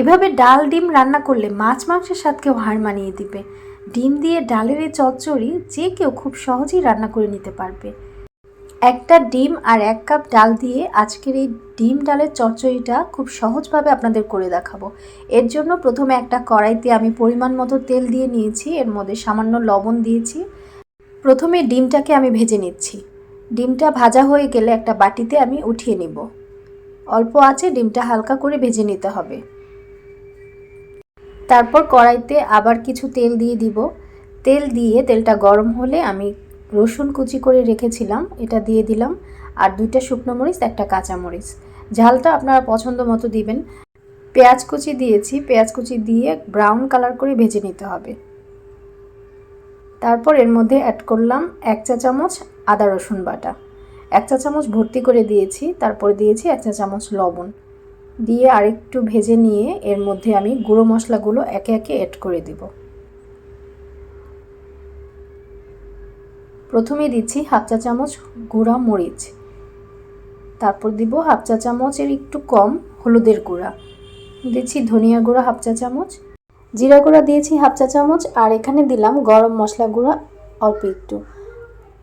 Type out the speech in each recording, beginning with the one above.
এভাবে ডাল ডিম রান্না করলে মাছ মাংসের স্বাদকেও হার মানিয়ে দিবে। ডিম দিয়ে ডালের এই চচ্চড়ি যে কেউ খুব সহজেই রান্না করে নিতে পারবে। একটা ডিম আর এক কাপ ডাল দিয়ে আজকের এই ডিম ডালের চচ্চড়িটা খুব সহজভাবে আপনাদের করে দেখাবো। এর জন্য প্রথমে একটা কড়াইতে আমি পরিমাণ মতো তেল দিয়ে নিয়েছি, এর মধ্যে সামান্য লবণ দিয়েছি। প্রথমে ডিমটাকে আমি ভেজে নিচ্ছি। ডিমটা ভাজা হয়ে গেলে একটা বাটিতে আমি উঠিয়ে নিব। অল্প আছে, ডিমটা হালকা করে ভেজে নিতে হবে। তারপর কড়াইতে আবার কিছু তেল দিয়ে দিব। তেল দিয়ে তেলটা গরম হলে আমি রসুন কুচি করে রেখেছিলাম, এটা দিয়ে দিলাম। আর দুইটা শুকনো মরিচ, একটা কাঁচা মরিচ। ঝালটা আপনারা পছন্দ মতো দিবেন। পেঁয়াজ কুচি দিয়েছি, পেঁয়াজ কুচি দিয়ে ব্রাউন কালার করে ভেজে নিতে হবে। তারপর এর মধ্যে অ্যাড করলাম এক চা চামচ আদা রসুন বাটা। এক চা চামচ ভর্তি করে দিয়েছি, তারপর দিয়েছি এক চা চামচ লবণ। দিয়ে আরেকটু ভেজে নিয়ে এর মধ্যে আমি গুঁড়ো মশলাগুলো একে একে অ্যাড করে দিব। প্রথমে দিচ্ছি হাফ চা চামচ গুঁড়া মরিচ। তারপর দিব হাফ চা চামচের একটু কম হলুদের গুঁড়া। দিচ্ছি ধনিয়া গুঁড়া হাফ চা চামচ। জিরা গুঁড়া দিয়েছি হাফ চা চামচ আর এখানে দিলাম গরম মশলা গুঁড়া অল্প একটু।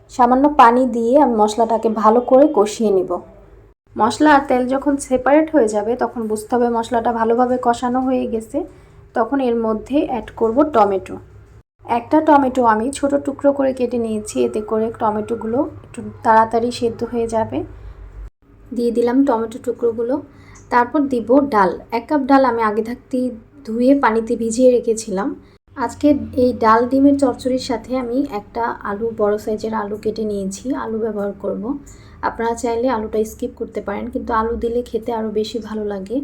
সামান্য পানি দিয়ে আমি মশলাটাকে ভালো করে কষিয়ে নিব। মশলা আর তেল যখন সেপারেট হয়ে যাবে, তখন বুঝতে হবে মশলাটা ভালোভাবে কষানো হয়ে গেছে। তখন এর মধ্যে অ্যাড করব টমেটো। একটা টমেটো আমি ছোট টুকরো করে কেটে নিয়েছি, এতে করে টমেটোগুলো একটু তাড়াতাড়ি সেদ্ধ হয়ে যাবে। দিয়ে দিলাম টমেটো টুকরোগুলো। তারপর দিব ডাল। এক কাপ ডাল আমি আগে থাকতেই ধুয়ে পানিতে ভিজিয়ে রেখেছিলাম। আজকে এই ডাল ডিমের চচ্চড়ির সাথে আমি একটা আলু, বড় সাইজের আলু কেটে নিয়েছি, আলু ব্যবহার করব। আপনারা চাইলে আলুটা স্কিপ করতে পারেন, কিন্তু আলু দিলে খেতে আরও বেশি ভালো লাগে।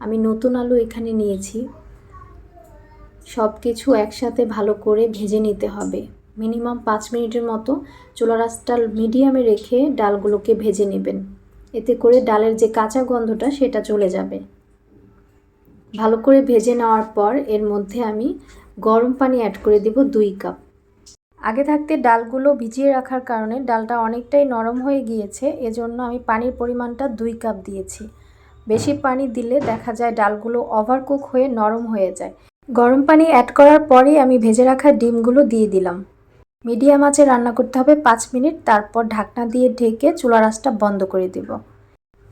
আমি নতুন আলু এখানে নিয়েছি। সব কিছু একসাথে ভালো করে ভেজে নিতে হবে। মিনিমাম পাঁচ মিনিটের মতো চুলা রাসটা মিডিয়ামে রেখে ডালগুলোকে ভেজে নেবেন। এতে করে ডালের যে কাঁচা গন্ধটা, সেটা চলে যাবে। ভালো করে ভেজে নেওয়ার পর এর মধ্যে আমি গরম পানি অ্যাড করে দিব দুই কাপ আগে থাকতে ডালগুলো ভিজিয়ে রাখার কারণে ডালটা অনেকটাই নরম হয়ে গিয়েছে, এজন্য আমি পানির পরিমাণটা দুই কাপ দিয়েছি। বেশি পানি দিলে দেখা যায় ডালগুলো ওভারকুক হয়ে নরম হয়ে যায়। গরম পানি অ্যাড করার পরেই আমি ভেজে রাখা ডিমগুলো দিয়ে দিলাম। মিডিয়াম আঁচে রান্না করতে হবে পাঁচ মিনিট, তারপর ঢাকনা দিয়ে ঢেকে চুলা রাসটা বন্ধ করে দেব।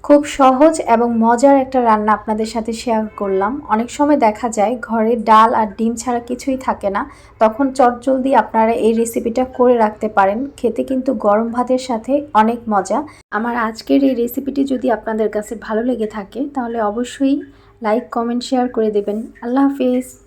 খুব সহজ এবং মজার একটা রান্না আপনাদের সাথে শেয়ার করলাম। অনেক সময় দেখা যায় ঘরে ডাল আর ডিম ছাড়া কিছুই থাকে না। তখন চটজলদি আপনারা এই রেসিপিটা করে রাখতে পারেন। খেতে কিন্তু গরম ভাতের সাথে অনেক মজা। আমার আজকের এই রেসিপিটি যদি আপনাদের কাছে ভালো লেগে থাকে, তাহলে অবশ্যই লাইক কমেন্ট শেয়ার করে দেবেন। আল্লাহ হাফিজ।